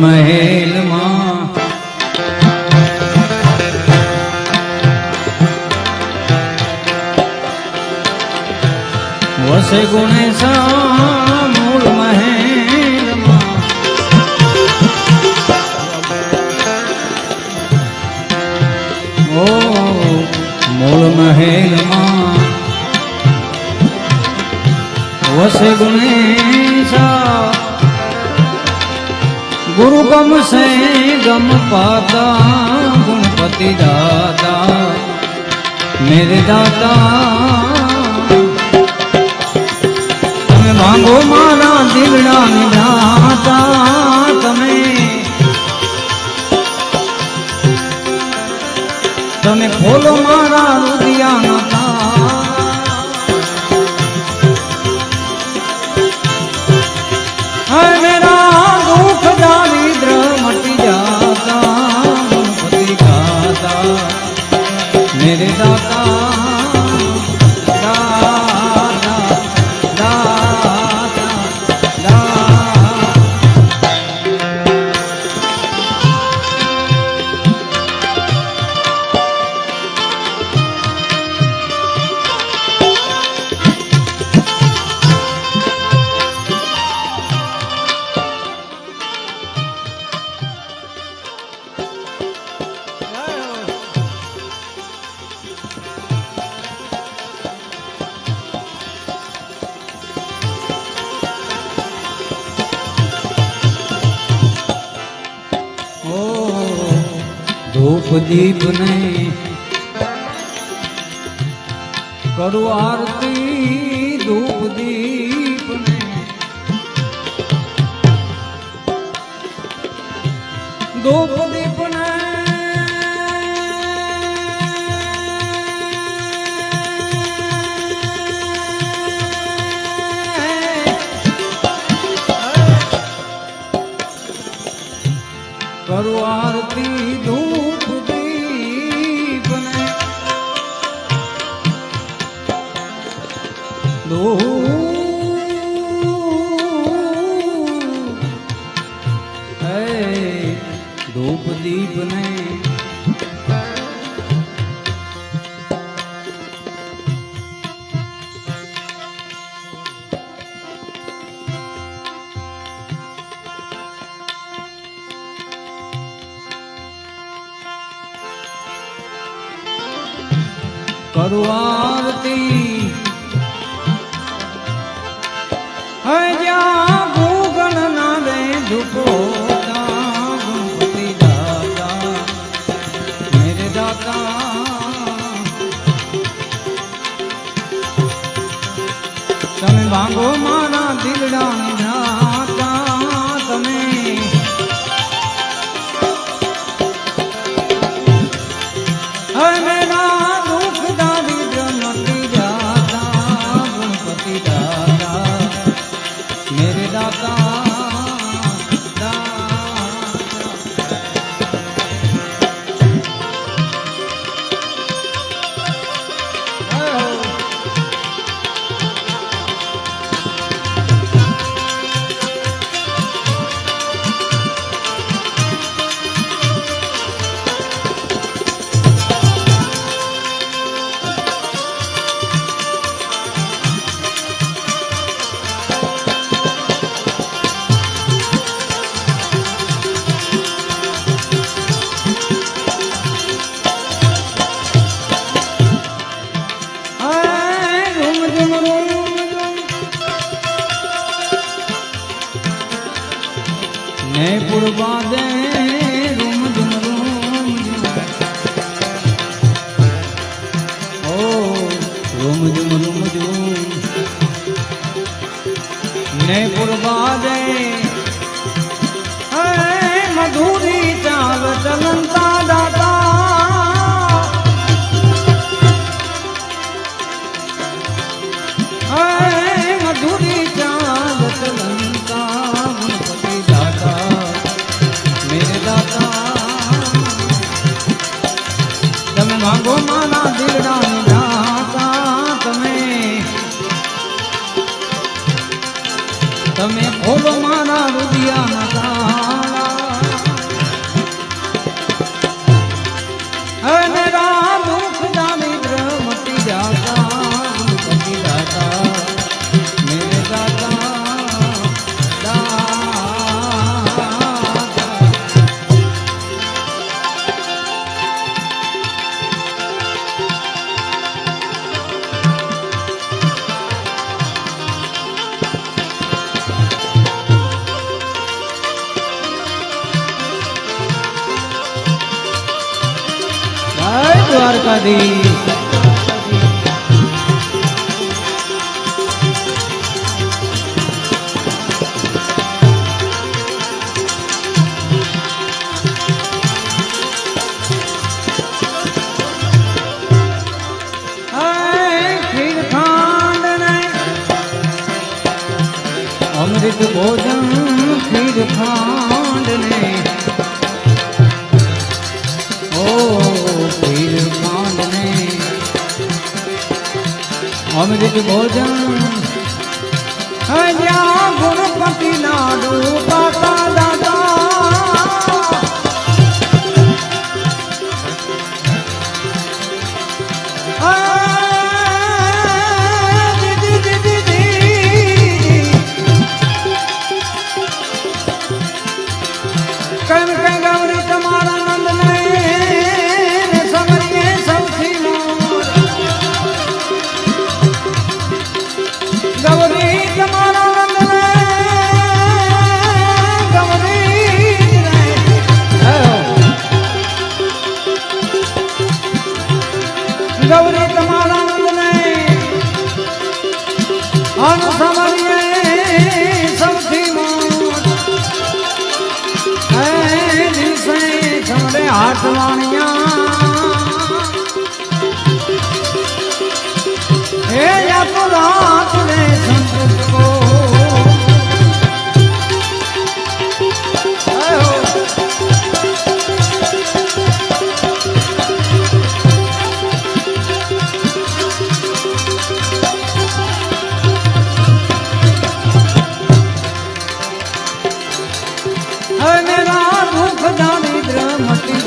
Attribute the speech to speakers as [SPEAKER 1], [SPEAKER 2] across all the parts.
[SPEAKER 1] મહેલમાં. વસે ગુણેશા મૂળ મહેલમાં. ઓ મૂળ મહેલમાં. વસે ગુણેશા ગુરુ ગમશે ગમ પાતા, ગુણપતિ દાદા મેરે દાદા તમે માંગો મારા દીવડા નિધાતા તમે તમે ખોલો મારા રુદિયાના ધૂપ દીપ ને કરું આરતી ધૂપ દીપ ને. ધૂપ દીપ ને કરું આરતી ધૂપ ધૂપ દીપ ને કરું આરતી do povo. રૂમ ઝુમ રૂમ ઝુમ. ને પુરબાદે હાય અને રામ ખીરખાંડ અમૃત ભોજન અમૃત ભોજન. ગુણપતિ લાડુ પાતા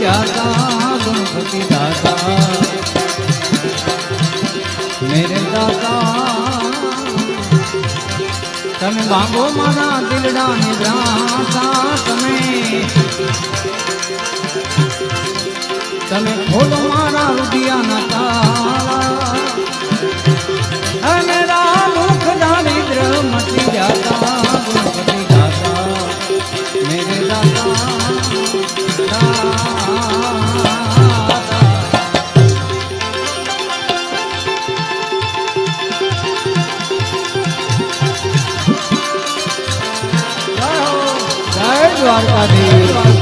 [SPEAKER 1] શ્યાતા ગણપતિ દાતા મેરે દાતા તમે માંગો મારા દિલડા ને તમે તમે ખોલો મારા રુદિયાના તારા દ્વારકાધીશ.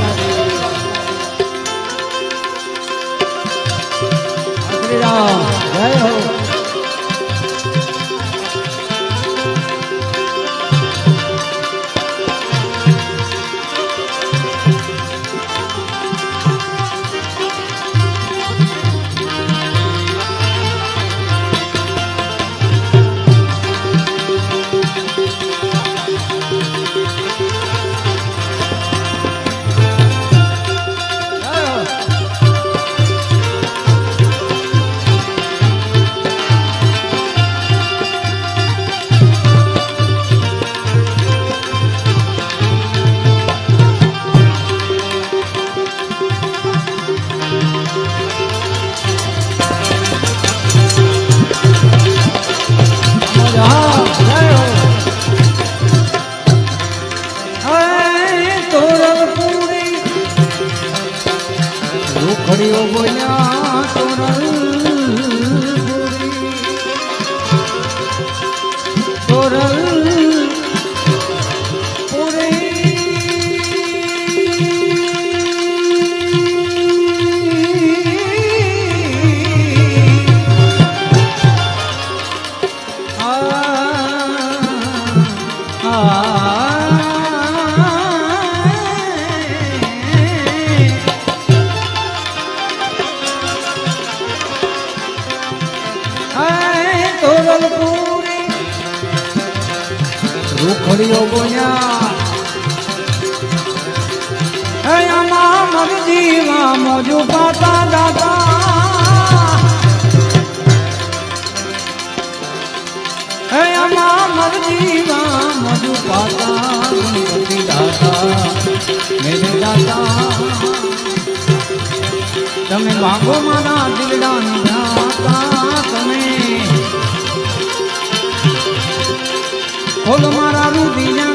[SPEAKER 1] રૂખડીઓ બોલ્યા હયામાં મોજુ પાતા દાતા. હે અમા મરજીમાં મધુ પાતા ગણપતિ દાતા. મેરે દાતા. તમે માંગો મારા દિલડાની દાતા. તમે ખોલો મારા રુદિયાના